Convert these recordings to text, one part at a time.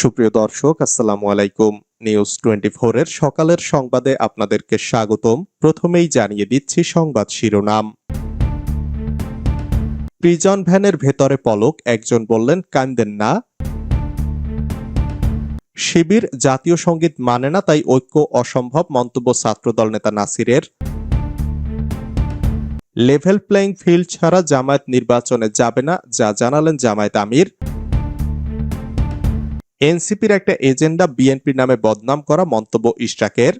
সুপ্রিয় দর্শক, আসসালামু আলাইকুম। নিউজ টোয়েন্টি এর সকালের সংবাদে আপনাদেরকে স্বাগতম। প্রথমেই জানিয়ে দিচ্ছি সংবাদ শিরোনাম। প্রিজন ভ্যানের ভেতরে পলক, একজন বললেন, কান্দেন না। শিবির জাতীয় সংগীত মানে না, তাই ঐক্য অসম্ভব, মন্তব্য ছাত্রদল নেতা নাসিরের। লেভেল প্লেইং ফিল্ড ছাড়া জামায়াত নির্বাচনে যাবে না, যা জানালেন জামায়াত আমির। এনসিপির একটা এজেন্ডা বিএনপির নামে বদনাম করা মন্তব্য ইশরাকের।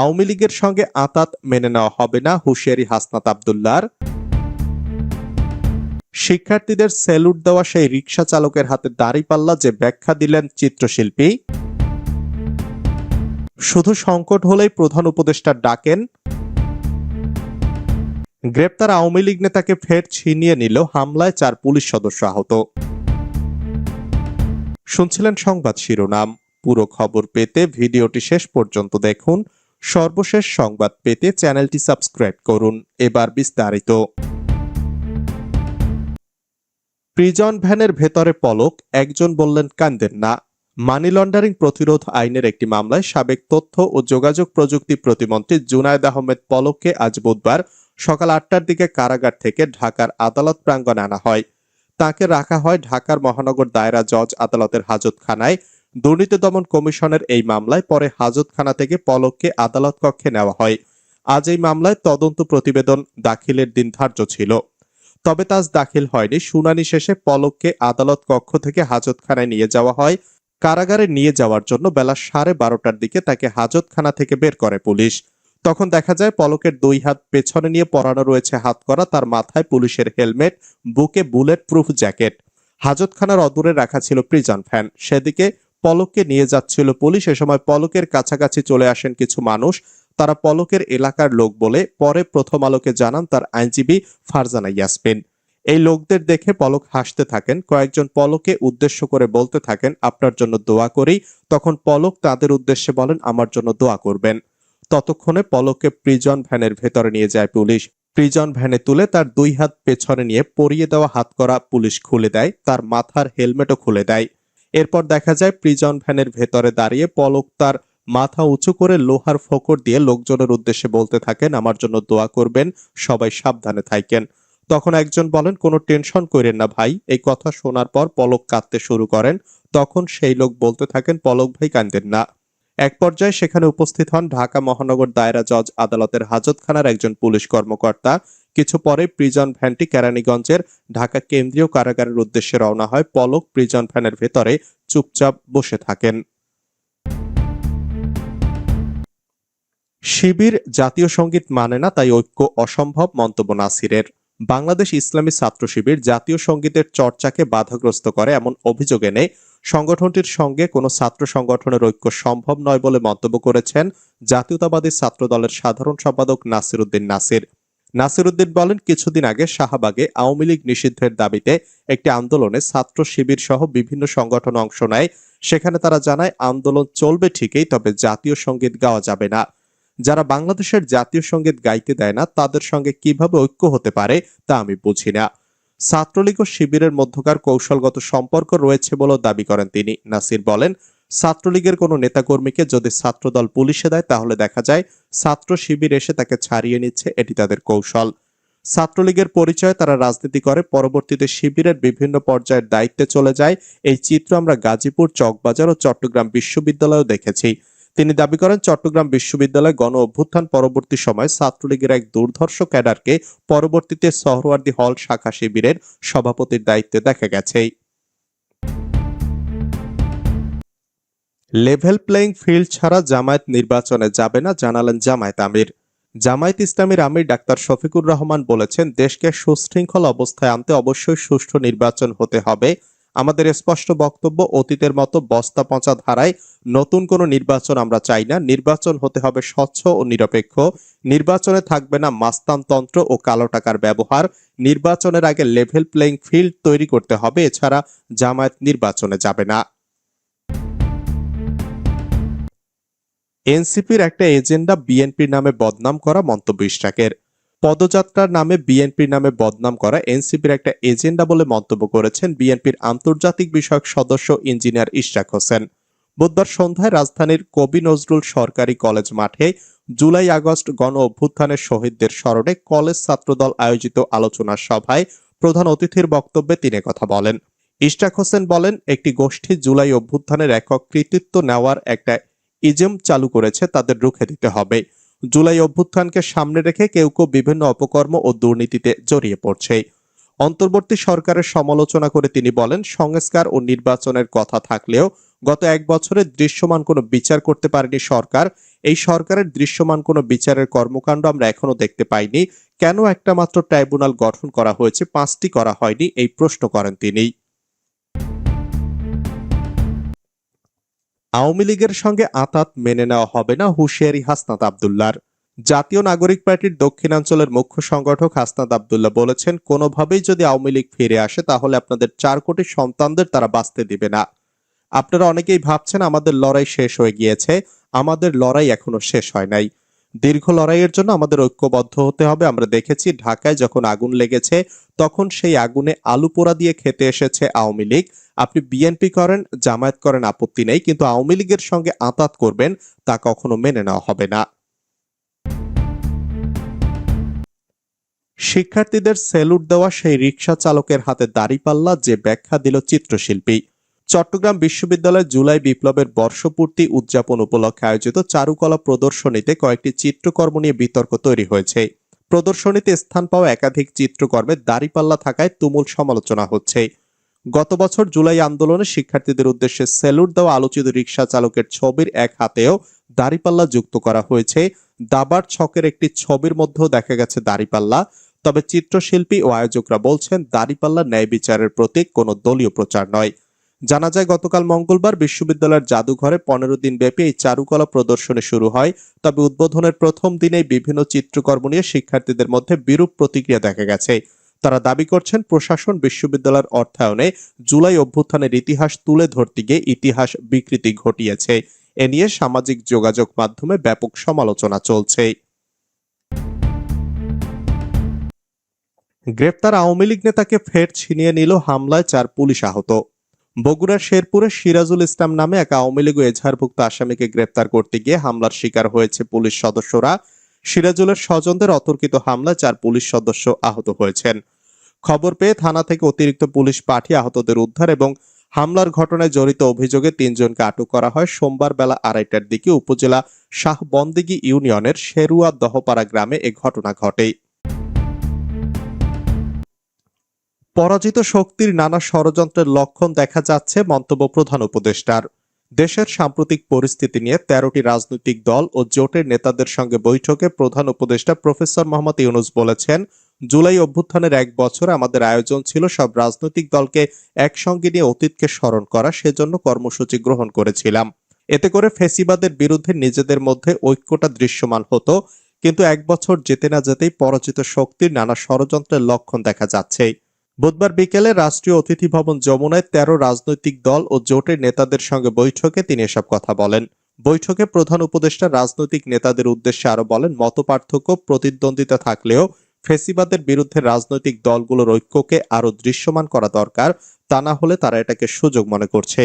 আওয়ামী লীগের সঙ্গে আতাত মেনে নেওয়া হবে না হুঁশিয়ারি হাসনাত আবদুল্লার। শিক্ষার্থীদের স্যালুট দেওয়া সেই রিক্সা চালকের হাতে দাঁড়িপাল্লা যে ব্যাখ্যা দিলেন চিত্রশিল্পী। শুধু সংকট হলেই প্রধান উপদেষ্টা ডাকেন। গ্রেপ্তার আওয়ামী লীগ নেতাকে ফের ছিনিয়ে নিল হামলায় চার পুলিশ সদস্য আহত। শুনছিলেন সংবাদ শিরোনাম। পুরো খবর পেতে ভিডিওটি শেষ পর্যন্ত দেখুন। সর্বশেষ সংবাদ পেতে চ্যানেলটি সাবস্ক্রাইব করুন। এবার বিস্তারিত। প্রিজন ভ্যানের ভেতরে পলক, একজন বললেন, কান্দেন না। মানি লন্ডারিং প্রতিরোধ আইনের একটি মামলায় সাবেক তথ্য ও যোগাযোগ প্রযুক্তি প্রতিমন্ত্রী জুনায়দ আহমেদ পলককে আজ বুধবার সকাল আটটার দিকে কারাগার থেকে ঢাকার আদালত প্রাঙ্গণে আনা হয়। তাকে রাখা হয় ঢাকার মহানগর দায়রা জজ আদালতের হাজতখানায়। দুর্নীতি দমন কমিশনের এই মামলায় পরে হাজতখানা থেকে পলককে আদালত কক্ষে নেওয়া হয়। আজ এই মামলায় তদন্ত প্রতিবেদন দাখিলের দিন ধার্য ছিল। তবে তাজ দাখিল হয়নি। শুনানি শেষে পলককে আদালত কক্ষ থেকে হাজতখানায় নিয়ে যাওয়া হয়। কারাগারে নিয়ে যাওয়ার জন্য বেলা সাড়ে বারোটার দিকে তাকে হাজতখানা থেকে বের করে পুলিশ। তখন দেখা যায় পলকের দুই হাত পেছনে নিয়ে পরানো রয়েছে হাত করা, তার মাথায় পুলিশের হেলমেট, বুকে বুলেট প্রুফ জ্যাকেট হাজতখানার অদূরে রাখা ছিল প্রিজন ফ্যান। সেদিকে পলককে নিয়ে যাচ্ছিল পুলিশ। এ সময় পলকের কাছাকাছি চলে আসেন কিছু মানুষ। তারা পলকের এলাকার লোক বলে পরে প্রথম আলোকে জানান তার আইনজীবী ফারজানা ইয়াসমিন। এই লোকদের দেখে পলক হাসতে থাকেন। কয়েকজন পলকে উদ্দেশ্য করে বলতে থাকেন, আপনার জন্য দোয়া করি। তখন পলক তাদের উদ্দেশ্যে বলেন, আমার জন্য দোয়া করবেন। ততক্ষণে পলককে প্রিজন ভ্যানের ভেতরে নিয়ে যায় পুলিশ। প্রিজন ভ্যানে তুলে তার দুই হাত পেছনে নিয়ে পরিয়ে দেওয়া হাত করা পুলিশ খুলে দেয়, তার মাথার হেলমেটও খুলে দেয়। এরপর দেখা যায় প্রিজন ভ্যানের ভেতরে দাঁড়িয়ে পলক তার মাথা উঁচু করে লোহার ফকর দিয়ে লোকজনের উদ্দেশ্যে বলতে থাকেন, আমার জন্য দোয়া করবেন, সবাই সাবধানে থাকেন। তখন একজন বলেন, কোনো টেনশন করেন না ভাই। এই কথা শোনার পর পলক কাঁদতে শুরু করেন। তখন সেই লোক বলতে থাকেন, পলক ভাই কান্দেন না। এক পর্যায়ে সেখানে উপস্থিত হন ঢাকা মহানগর দায়রা জজ আদালতের হাজতখানার একজন পুলিশ কর্মকর্তা। কিছু পরে প্রিজন ভ্যানটি কেরানীগঞ্জের ঢাকা কেন্দ্রীয় কারাগারের উদ্দেশ্যে রওনা হয়। পলক প্রিজন ভ্যানের ভেতরে চুপচাপ বসে থাকেন। শিবির জাতীয় সংগীত মানে না, তাই ঐক্য অসম্ভব, মন্তব্য নাসিরের। বাংলাদেশ ইসলামী ছাত্র শিবির জাতীয় সঙ্গীতের চর্চাকে বাধাগ্রস্ত করে এমন অভিযোগ এনে সংগঠনটির সঙ্গে কোনো ছাত্র সংগঠনের ঐক্য সম্ভব নয় বলে মন্তব্য করেছেন জাতীয়তাবাদী ছাত্র দলের সাধারণ সম্পাদক নাসির উদ্দিন নাসির। নাসির উদ্দিন বলেন, কিছুদিন আগে শাহবাগে আওয়ামী লীগ নিষিদ্ধের দাবিতে একটি আন্দোলনে ছাত্র শিবির সহ বিভিন্ন সংগঠন অংশ নেয়। সেখানে তারা জানায়, আন্দোলন চলবে ঠিকই, তবে জাতীয় সংগীত গাওয়া যাবে না। যারা বাংলাদেশের জাতীয় সংগীত গাইতে দেয় না, তাদের সঙ্গে কীভাবে ঐক্য হতে পারে তা আমি বুঝি না। ছাত্রলীগ ও শিবিরের মধ্যকার কৌশলগত সম্পর্ক রয়েছে বলেও দাবি করেন তিনি। নাসির বলেন, ছাত্রলীগের কোনো নেতাকর্মীকে যদি ছাত্রদল পুলিশে দেয়, তাহলে দেখা যায় ছাত্র শিবির এসে তাকে ছাড়িয়ে নিচ্ছে, এটি তাদের কৌশল। ছাত্রলীগের পরিচয় তারা রাজনীতি করে, পরবর্তীতে শিবিরের বিভিন্ন পর্যায়ের দায়িত্বে চলে যায়। এই চিত্র আমরা গাজীপুর, চকবাজার ও চট্টগ্রাম বিশ্ববিদ্যালয়েও দেখেছি। তিনি দাবি করেন, চট্টগ্রাম বিশ্ববিদ্যালয় গণ অভ্যুত্থান পরবর্তী সময় ছাত্রলীগের এক দুর্ধর্ষ ক্যাডারকে পরবর্তীতে সহরওয়ার্দী হল শাখা শিবিরের সভাপতির দায়িত্বে দেখা গেছে। লেভেল প্লেইং ফিল্ড ছাড়া জামায়াত নির্বাচনে যাবে না, জানালেন জামায়াত আমির। জামায়াত ইসলামীর আমির ডাক্তার শফিকুর রহমান বলেছেন, দেশকে সুশৃঙ্খল অবস্থায় আনতে অবশ্যই সুষ্ঠু নির্বাচন হতে হবে। আমাদের স্পষ্ট বক্তব্য, অতীতের মতো বস্তা পচা ধারায় নতুন কোনো নির্বাচন আমরা চাই না। নির্বাচন হতে হবে স্বচ্ছ ও নিরপেক্ষ। নির্বাচনে থাকবে না মাস্তানতন্ত্র ও কালো টাকার ব্যবহার। নির্বাচনের আগে লেভেল প্লেইং ফিল্ড তৈরি করতে হবে, এছাড়া জামায়াত নির্বাচনে যাবে না। এনসিপির একটা এজেন্ডা বিএনপির নামে বদনাম করা মন্তব্য ইশরাকের। পদযাত্রার নামে বিএনপির নামে বদনাম করা এনসিপির একটা এজেন্ডা বলে মন্তব্য করেছেন বিএনপির আন্তর্জাতিক বিষয়ক সদস্য ইঞ্জিনিয়ার ইশরাক হোসেন। বুধবার সন্ধ্যায় রাজধানীর কবি নজরুল সরকারি কলেজ মাঠে জুলাই আগস্ট গণ অভ্যুত্থানের শহীদদের স্মরণে কলেজ ছাত্রদল আয়োজিত আলোচনা সভায় প্রধান অতিথির বক্তব্যে তিনি কথা বলেন। ইশরাক হোসেন বলেন, একটি গোষ্ঠী জুলাই অভ্যুত্থানের একক কৃতিত্ব নেওয়ার একটা ইজম চালু করেছে, তাদের রুখে দিতে হবে। জুলাই অভ্যুত্থানকে সামনে রেখে কেউ কেউ বিভিন্ন অপকর্ম ও দুর্নীতিতে জড়িয়ে পড়ছে। অন্তর্বর্তী সরকারের সমালোচনা করে তিনি বলেন, সংস্কার ও নির্বাচনের কথা থাকলেও গত এক বছরে দৃশ্যমান কোনো বিচার করতে পারেনি সরকার। এই সরকারের দৃশ্যমান কোনো বিচারের কর্মকাণ্ড আমরা এখনও দেখতে পাইনি। কেন একটা মাত্র ট্রাইব্যুনাল গঠন করা হয়েছে, পাঁচটি করা হয়নি, এই প্রশ্ন করেন তিনি। আওয়ামী লীগের সঙ্গে আতাত মেনে নেওয়া হবে না হুঁশিয়ারি হাসনাত আবদুল্লার। জাতীয় নাগরিক পার্টির দক্ষিণাঞ্চলের মুখ্য সংগঠক হাসনাত আবদুল্লাহ বলেছেন, কোনোভাবেই যদি আওয়ামী লীগ ফিরে আসে, তাহলে আপনাদের চার কোটি সন্তানদের তারা বাঁচতে দিবে না। আপনারা অনেকেই ভাবছেন, আমাদের লড়াই শেষ হয়ে গিয়েছে, আমাদের লড়াই এখনও শেষ হয় নাই। দীর্ঘ লড়াইয়ের জন্য আমাদের ঐক্যবদ্ধ হতে হবে। আমরা দেখেছি ঢাকায় যখন আগুন লেগেছে, তখন সেই আগুনে আলু পোড়া দিয়ে খেতে এসেছে আওয়ামী লীগ। আপনি বিএনপি করেন, জামায়াত করেন, আপত্তি নেই, কিন্তু আওয়ামী লীগের সঙ্গে আতাত করবেন, তা কখনো মেনে নেওয়া হবে না। শিক্ষার্থীদের সেলুট দেওয়া সেই রিকশা চালকের হাতে দাড়িপাল্লা যে ব্যাখ্যা দিল চিত্রশিল্পী। চট্টগ্রাম বিশ্ববিদ্যালয় জুলাই বিপ্লবের বর্ষপূর্তি উদযাপন উপলক্ষে আয়োজিত চারুকলা প্রদর্শনীতে কয়েকটি চিত্রকর্ম নিয়ে বিতর্ক তৈরি হয়েছে। প্রদর্শনীতে স্থান পাওয়া একাধিক চিত্রকর্মে দাড়িপাল্লা থাকায় তুমুল সমালোচনা হচ্ছে। গত বছর জুলাই আন্দোলনে শিক্ষার্থীদের উদ্দেশ্যে সেলুট দেওয়া আলোচিত রিক্সা চালকের ছবির এক হাতেও দাড়িপাল্লা যুক্ত করা হয়েছে। দাবার ছকের একটি ছবির মধ্যেও দেখা গেছে দাড়িপাল্লা। তবে চিত্রশিল্পী ও আয়োজকরা বলছেন, দাড়িপাল্লা ন্যায় বিচারের প্রতীক কোনো দলীয় প্রচার নয়। জানা যায়, গতকাল মঙ্গলবার বিশ্ববিদ্যালয়ের জাদুঘরে পনেরো দিন ব্যাপী এই চারুকলা প্রদর্শনী শুরু হয়। তবে উদ্বোধনের প্রথম দিনেই বিভিন্ন চিত্রকর্ম নিয়ে শিক্ষার্থীদের মধ্যে বিরূপ প্রতিক্রিয়া দেখা গেছে। তারা দাবি করছেন প্রশাসন বিশ্ববিদ্যালয়ের অর্থায়নে জুলাই অভ্যুত্থানের ইতিহাস তুলে ধরতে গিয়ে ইতিহাস বিকৃতি ঘটিয়েছে। এ নিয়ে সামাজিক যোগাযোগ মাধ্যমে ব্যাপক সমালোচনা চলছে। গ্রেপ্তার আওয়ামী লীগ নেতাকে ফের ছিনিয়ে নিল হামলায় চার পুলিশ আহত। বগুড়ার শেরপুরে সিরাজুল ইসলাম নামে এক আওয়ামী লীগ এজাহারভুক্ত আসামিকে গ্রেপ্তার করতে গিয়ে হামলার শিকার হয়েছে পুলিশ সদস্যরা। সিরাজুলের স্বজনদের অতর্কিত হামলায় চার পুলিশ সদস্য আহত হয়েছেন। খবর পেয়ে থানা থেকে অতিরিক্ত পুলিশ পাঠিয়ে আহতদের উদ্ধার এবং হামলার ঘটনায় জড়িত অভিযোগে তিনজনকে আটক করা হয় সোমবার বেলা আড়াইটার দিকে উপজেলা শাহবন্দিগি ইউনিয়নের শেরুয়া দহপাড়া গ্রামে এ ঘটনা ঘটে। পরাজিত শক্তির নানা ষড়যন্ত্রের লক্ষণ দেখা যাচ্ছে মন্তব্য প্রধান উপদেষ্টার। দেশের সাম্প্রতিক পরিস্থিতি নিয়ে তেরোটি রাজনৈতিক দল ও জোটের নেতাদের সঙ্গে বৈঠকে প্রধান উপদেষ্টা প্রফেসর মোহাম্মদ ইউনুস বলেছেন, জুলাই অভ্যুত্থানের এক বছর আমাদের আয়োজন ছিল সব রাজনৈতিক দলকে একসঙ্গে নিয়ে অতীতকে স্মরণ করা, সেজন্য কর্মসূচি গ্রহণ করেছিলাম। এতে করে ফেসিবাদের বিরুদ্ধে নিজেদের মধ্যে ঐক্যটা দৃশ্যমান হতো, কিন্তু এক বছর যেতে না যেতেই পরাজিত শক্তির নানা ষড়যন্ত্রের লক্ষণ দেখা যাচ্ছে। বুধবার বিকেলে রাষ্ট্রীয় অতিথি ভবন যমুনায় তেরো রাজনৈতিক দল ও জোটের নেতাদের সঙ্গে বৈঠকে তিনি এসব কথা বলেন। বৈঠকে প্রধান উপদেষ্টা রাজনৈতিক নেতাদের উদ্দেশ্যে আরও বলেন, মতপার্থক্য, প্রতিদ্বন্দ্বিতা থাকলেও ফেসিবাদের বিরুদ্ধে রাজনৈতিক দলগুলোর ঐক্যকে আরও দৃশ্যমান করা দরকার, তা না হলে তারা এটাকে সুযোগ মনে করছে